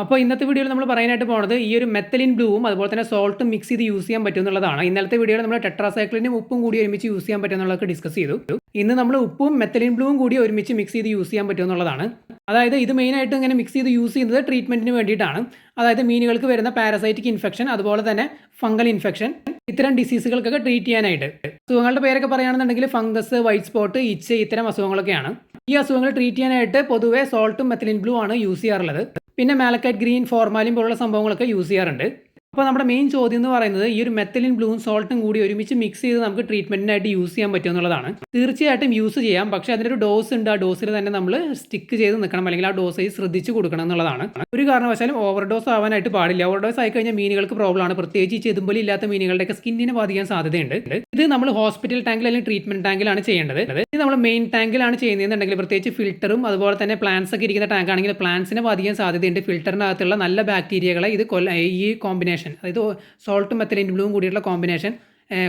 അപ്പോൾ ഇന്നത്തെ വീഡിയോയിൽ നമ്മൾ പറയാനായിട്ട് പോകുന്നത് ഈ ഒരു മെത്തലിൻ ബ്ലൂവും അതുപോലെ തന്നെ സോൾട്ടും മിക്സ് ചെയ്ത് യൂസ് ചെയ്യാൻ പറ്റും എന്നുള്ളതാണ്. ഇന്നലത്തെ വീഡിയോയിൽ നമ്മൾ ടെട്രാസൈക്ലിനും ഉപ്പും കൂടി ഒരുമിച്ച് യൂസ് ചെയ്യാൻ പറ്റും എന്നുള്ളതൊക്കെ ഡിസ്കസ് ചെയ്തു. ഇന്ന് നമ്മൾ ഉപ്പും മെത്തലിൻ ബ്ലൂവും കൂടി ഒരുമിച്ച് മിക്സ് ചെയ്ത് യൂസ് ചെയ്യാൻ പറ്റും എന്നുള്ളതാണ്. അതായത് ഇത് മെയിനായിട്ട് ഇങ്ങനെ മിക്സ് ചെയ്ത് യൂസ് ചെയ്യുന്നത് ട്രീറ്റ്മെന്റിന് വേണ്ടിയിട്ടാണ്. അതായത് മീനുകൾക്ക് വരുന്ന പാരസൈറ്റിക് ഇൻഫെക്ഷൻ അതുപോലെ തന്നെ ഫംഗൽ ഇൻഫെക്ഷൻ ഇത്തരം ഡിസീസുകൾക്കൊക്കെ ട്രീറ്റ് ചെയ്യാനായിട്ട്. അസുഖങ്ങളുടെ പേരൊക്കെ പറയുകയാണെന്നുണ്ടെങ്കിൽ ഫംഗസ് വൈറ്റ് സ്പോട്ട് ഇച്ച് ഇത്തരം അസുഖങ്ങളൊക്കെയാണ്. ഈ അസുഖങ്ങൾ ട്രീറ്റ് ചെയ്യാനായിട്ട് പൊതുവേ സോൾട്ടും മെത്തലിൻ ബ്ലൂ ആണ് യൂസ് ചെയ്യാറുള്ളത്. പിന്നെ മാലക്കൈറ്റ് ഗ്രീൻ ഫോർമാലിൻ പോലുള്ള സംഭവങ്ങളൊക്കെ യൂസ് ചെയ്യാറുണ്ട്. അപ്പോൾ നമ്മുടെ മെയിൻ ചോദ്യം എന്ന് പറയുന്നത് ഈ ഒരു മെത്തലിൻ ബ്ലൂൺ സോൾട്ടും കൂടി ഒരുമിച്ച് മിക്സ് ചെയ്ത് നമുക്ക് ട്രീറ്റ്മെന്റിനായിട്ട് യൂസ് ചെയ്യാൻ പറ്റും എന്നുള്ളതാണ്. തീർച്ചയായിട്ടും യൂസ് ചെയ്യാം. പക്ഷേ അതിനൊരു ഡോസ് ഉണ്ട്. ആ ഡോസിൽ തന്നെ നമ്മൾ സ്റ്റിക്ക് ചെയ്ത് നിൽക്കണം അല്ലെങ്കിൽ ആ ഡോസേജ് ശ്രദ്ധിച്ച് കൊടുക്കണം എന്നുള്ളതാണ്. ഒരു കാരണവശാലും ഓവർ ഡോസ് ആവാനായിട്ട് പാടില്ല. ഓവർ ഡോസ് ആയി കഴിഞ്ഞാൽ മീനുകൾക്ക് പ്രോബ്ലം ആണ്. പ്രത്യേകിച്ച് ഈ ചെതുമ്പലി ഇല്ലാത്ത മീനുകളുടെയൊക്കെ സ്കിന്നിനെ ബാധിക്കാൻ സാധ്യതയുണ്ട്. ഇത് നമ്മൾ ഹോസ്പിറ്റൽ ടാങ്കിൽ അല്ലെങ്കിൽ ട്രീറ്റ്മെന്റ് ടാങ്കിലാണ് ചെയ്യേണ്ടത്. ഇത് നമ്മൾ മെയിൻ ടാങ്കിലാണ് ചെയ്യുന്നതെന്നുണ്ടെങ്കിൽ പ്രത്യേകിച്ച് ഫിൽറ്ററും അതുപോലെ തന്നെ പ്ലാന്റ്സ് ഒക്കെ ഇരിക്കുന്ന ടാങ്ക് ആണെങ്കിൽ പ്ലാന്റ്സിനെ ബാധിക്കാൻ സാധ്യതയുണ്ട്. ഫിൽറ്ററിനകത്തുള്ള നല്ല ബാക്ടീരിയകളെ ഇത് കൊല്ല ഈ കോമ്പിനേഷൻ അതായത് സോൾട്ടും മെത്തലിൻ ബ്ലൂവും കൂടിയിട്ടുള്ള കോമ്പിനേഷൻ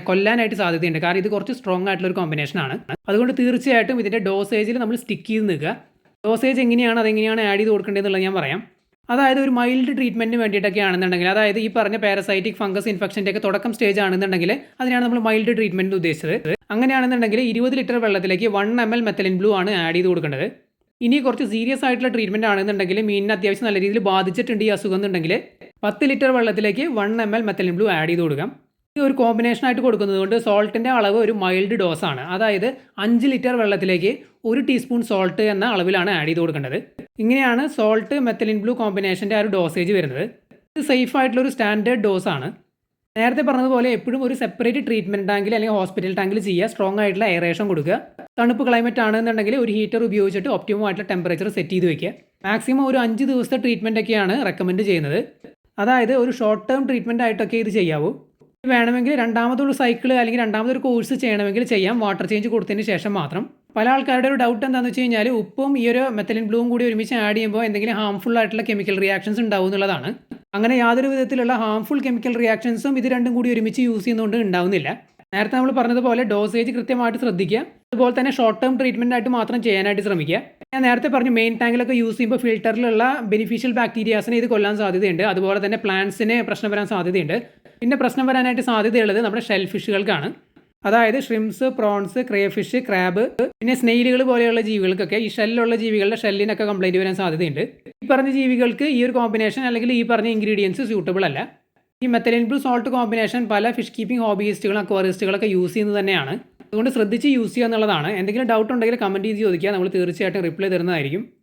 കൊല്ലാനായിട്ട് സാധ്യതയുണ്ട്. കാരണം ഇത് കുറച്ച് സ്ട്രോങ് ആയിട്ടുള്ള ഒരു കോമ്പിനേഷനാണ് അതുകൊണ്ട് തീർച്ചയായിട്ടും ഇതിന്റെ ഡോസേജിൽ നമ്മൾ സ്റ്റിക്ക് ചെയ്ത് നിൽക്കുക. ഡോസേജ് എങ്ങനെയാണ് അതെങ്ങനെയാണ് ആഡ് ചെയ്ത് കൊടുക്കേണ്ടതെന്നുള്ളത് ഞാൻ പറയാം. അതായത് ഒരു മൈൽഡ് ട്രീറ്റ്മെന്റിന് വേണ്ടിയിട്ടൊക്കെ ആണെന്നുണ്ടെങ്കിൽ അതായത് ഈ പറഞ്ഞ പാരസൈറ്റിക് ഫംഗസ് ഇൻഫെക്ഷന്റെ ഒക്കെ തുടക്കം സ്റ്റേജ് ആണെന്നുണ്ടെങ്കിൽ അതിനാണ് നമ്മൾ മൈൽഡ് ട്രീറ്റ്മെന്റ് ഉദ്ദേശിച്ചത്. അങ്ങനെയാണെന്നുണ്ടെങ്കിൽ ഇരുപത് ലിറ്റർ വെള്ളത്തിലേക്ക് one M L methylene blue ആണ് ആഡ് ചെയ്ത് കൊടുക്കേണ്ടത്. ഇനി കുറച്ച് സീരിയസ് ആയിട്ടുള്ള ട്രീറ്റ്മെന്റ് ആണെന്നുണ്ടെങ്കിൽ മീനിനെ അത്യാവശ്യം നല്ല രീതിയിൽ ബാധിച്ചിട്ടുണ്ട് ഈ അസുഖം എന്നുണ്ടെങ്കിൽ പത്ത് ലിറ്റർ വെള്ളത്തിലേക്ക് one M L methylene blue add ചെയ്ത് കൊടുക്കാം. ഇത് ഒരു കോമ്പിനേഷൻ ആയിട്ട് കൊടുക്കുന്നത് കൊണ്ട് സോൾട്ടിന്റെ അളവ് ഒരു മൈൽഡ് ഡോസ് ആണ്. അതായത് അഞ്ച് ലിറ്റർ വെള്ളത്തിലേക്ക് ഒരു ടീസ്പൂൺ സോൾട്ട് എന്ന അളവിലാണ് ആഡ് ചെയ്ത് കൊടുക്കേണ്ടത്. ഇങ്ങനെയാണ് സോൾട്ട് മെത്തലിൻ ബ്ലൂ കോമ്പിനേഷന്റെ ആ ഒരു ഡോസേജ് വരുന്നത്. ഇത് സേഫ് ആയിട്ടുള്ള ഒരു സ്റ്റാൻഡേർഡ് ഡോസ് ആണ്. നേരത്തെ പറഞ്ഞതുപോലെ എപ്പോഴും ഒരു സെപ്പറേറ്റ് ട്രീറ്റ്മെന്റ് ടാങ്കിൽ അല്ലെങ്കിൽ ഹോസ്പിറ്റൽ ടാങ്കിൽ ചെയ്യുക. സ്ട്രോങ് ആയിട്ടുള്ള എയറേഷൻ കൊടുക്കുക. തണുപ്പ് ക്ലൈമറ്റ് ആണെന്നുണ്ടെങ്കിൽ ഒരു ഹീറ്റർ ഉപയോഗിച്ചിട്ട് ഒപ്റ്റിമം ആയിട്ടുള്ള ടെമ്പറേച്ചർ സെറ്റ് ചെയ്ത് വെക്കുക. മാക്സിമം ഒരു അഞ്ച് ദിവസത്തെ ട്രീറ്റ്മെന്റ് ഒക്കെയാണ് റെക്കമെൻഡ് ചെയ്യുന്നത്. അതായത് ഒരു ഷോർട്ട് ടേം ട്രീറ്റ്മെന്റ് ആയിട്ടൊക്കെ ഇത് ചെയ്യാവൂ. വേണമെങ്കിൽ രണ്ടാമതൊരു സൈക്കിൾ അല്ലെങ്കിൽ രണ്ടാമതൊരു കോഴ്സ് ചെയ്യണമെങ്കിൽ ചെയ്യാം. വാട്ടർ ചേഞ്ച് കൊടുത്തതിന് ശേഷം മാത്രം. പല ആൾക്കാരുടെ ഒരു ഡൗട്ട് എന്താണെന്ന് വെച്ച് കഴിഞ്ഞാൽ ഉപ്പും ഈ ഒരു മെത്തലിൻ ബ്ലൂവും കൂടി ഒരുമിച്ച് ആഡ് ചെയ്യുമ്പോൾ എന്തെങ്കിലും ഹാംഫുൾ ആയിട്ടുള്ള കെമിക്കൽ റിയാക്ഷൻസ് ഉണ്ടാവും എന്നുള്ളതാണ്. അങ്ങനെ യാതൊരു വിധത്തിലുള്ള ഹാംഫുൾ കെമിക്കൽ റിയാക്ഷൻസും ഇത് രണ്ടും കൂടി ഒരുമിച്ച് യൂസ് ചെയ്യുന്നതുകൊണ്ട് ഉണ്ടാവുന്നില്ല. നേരത്തെ നമ്മൾ പറഞ്ഞതുപോലെ ഡോസേജ് കൃത്യമായിട്ട് ശ്രദ്ധിക്കുക. അതുപോലെ തന്നെ ഷോർട്ട് ടേം ട്രീറ്റ്മെന്റ് ആയിട്ട് മാത്രം ചെയ്യാനായിട്ട് ശ്രമിക്കുക. ഞാൻ നേരത്തെ പറഞ്ഞു മെയിൻ ടാങ്കിലൊക്കെ യൂസ് ചെയ്യുമ്പോൾ ഫിൽട്ടറിലുള്ള ബെനിഫിഷ്യൽ ബാക്ടീരിയാസിനെ ഇത് കൊല്ലാൻ സാധ്യതയുണ്ട്. അതുപോലെ തന്നെ പ്ലാന്റ്സിന് പ്രശ്നം വരാൻ സാധ്യതയുണ്ട്. പിന്നെ പ്രശ്നം വരാനായിട്ട് സാധ്യതയുള്ളത് നമ്മുടെ ഷെൽ ഫിഷുകൾക്കാണ് അതായത് ഷ്രിംസ് പ്രോൺസ് ക്രേഫിഷ് ക്രാബ് പിന്നെ സ്നെയിലുകൾ പോലെയുള്ള ജീവികൾക്കൊക്കെ ഈ ഷെല്ലുള്ള ജീവികളുടെ ഷെല്ലിനൊക്കെ കംപ്ലൈന്റ് വരാൻ സാധ്യതയുണ്ട്. ഈ പറഞ്ഞ ജീവികൾക്ക് ഈ ഒരു കോമ്പിനേഷൻ അല്ലെങ്കിൽ ഈ പറഞ്ഞ ഇൻഗ്രീഡിയൻസ് സ്യൂട്ടബിൾ അല്ല. ഈ മെത്തലിൻ ബ്ലൂ സോൾട്ട് കോമ്പിനേഷൻ പല ഫിഷ് കീപ്പിംഗ് ഹോബിയിസ്റ്റുകളും അക്വാറിസ്റ്റുകളൊക്കെ യൂസ് ചെയ്യുന്നത് തന്നെയാണ്. അതുകൊണ്ട് ശ്രദ്ധിച്ച് യൂസ് ചെയ്യുക എന്നുള്ളതാണ്. എന്തെങ്കിലും ഡൗട്ട് ഉണ്ടെങ്കിൽ കമന്റ് ചെയ്ത് ചോദിക്കുക. നമ്മൾ തീർച്ചയായിട്ടും റിപ്ലൈ തരുന്നതായിരിക്കും.